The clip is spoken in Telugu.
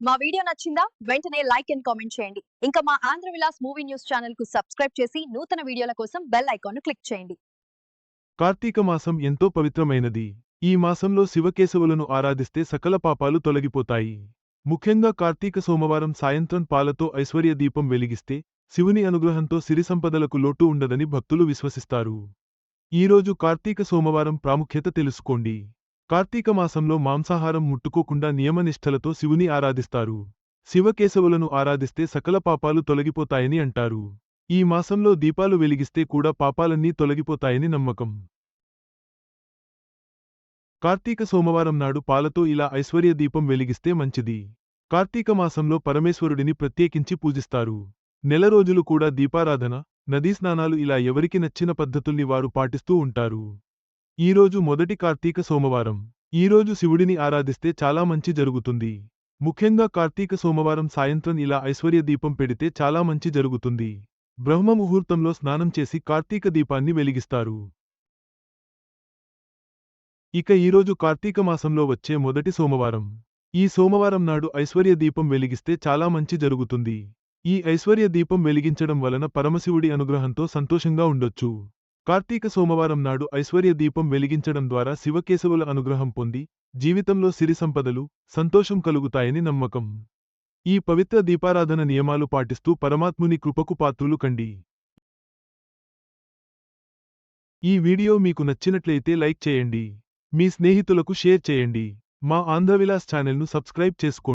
మా వీడియో నచ్చిందా? వెంటనే లైక్ అండ్ కామెంట్ చేయండి. ఇంకా మా ఆంధ్ర విలాస్ మూవీ న్యూస్ ఛానల్కు సబ్స్క్రైబ్ చేసి నూతన వీడియోల కోసం బెల్ ఐకాన్ను క్లిక్ చేయండి. కార్తీక మాసం ఎంతో పవిత్రమైనది. ఈ మాసంలో శివకేశవులను ఆరాధిస్తే సకల పాపాలు తొలగిపోతాయి. ముఖ్యంగా కార్తీక సోమవారం సాయంత్రం పాలతో ఐశ్వర్య దీపం వెలిగిస్తే శివుని అనుగ్రహంతో సిరి సంపదలకు లోటు ఉండదని భక్తులు విశ్వసిస్తారు. ఈరోజు కార్తీక సోమవారం ప్రాముఖ్యత తెలుసుకోండి. కార్తీక మాసంలో మాంసాహారం ముట్టుకోకుండా నియమనిష్టలతో శివుని ఆరాధిస్తారు. శివకేశవులను ఆరాధిస్తే సకల పాపాలు తొలగిపోతాయని అంటారు. ఈ మాసంలో దీపాలు వెలిగిస్తే కూడా పాపాలన్నీ తొలగిపోతాయని నమ్మకం. కార్తీక సోమవారం నాడు పాలతో ఇలా ఐశ్వర్య దీపం వెలిగిస్తే మంచిది. కార్తీక మాసంలో పరమేశ్వరుడిని ప్రత్యేకించి పూజిస్తారు. నెల రోజులు కూడా దీపారాధన నదీ స్నానాలు ఇలా ఎవరికి నచ్చిన పద్ధతుల్ని వారు పాటిస్తూ ఉంటారు. ఈరోజు మొదటి కార్తీక సోమవారం. ఈరోజు శివుడిని ఆరాధిస్తే చాలా మంచి జరుగుతుంది. ముఖ్యంగా కార్తీక సోమవారం సాయంత్రం ఇలా ఐశ్వర్య దీపం పెడితే చాలా మంచి జరుగుతుంది. బ్రహ్మ ముహూర్తంలో స్నానం చేసి కార్తీక దీపాన్ని వెలిగిస్తారు. ఇక ఈరోజు కార్తీక మాసంలో వచ్చే మొదటి సోమవారం. ఈ సోమవారం నాడు ఐశ్వర్య దీపం వెలిగిస్తే చాలా మంచి జరుగుతుంది. ఈ ఐశ్వర్య దీపం వెలిగించడం వలన పరమశివుడి అనుగ్రహంతో సంతోషంగా ఉండొచ్చు. కార్తీక సోమవారం నాడు ఐశ్వర్య దీపం వెలిగించడం ద్వారా శివకేశవుల అనుగ్రహం పొంది జీవితంలో సిరి సంపదలు సంతోషం కలుగుతాయని నమ్మకం. ఈ పవిత్ర దీపారాధన నియమాలు పాటిస్తూ పరమాత్ముని కృపకు పాత్రులు కండి. ఈ వీడియో మీకు నచ్చినట్లయితే లైక్ చేయండి. మీ స్నేహితులకు షేర్ చేయండి. మా ఆంధ్రవిలాస్ ఛానల్ను సబ్స్క్రైబ్ చేసుకోండి.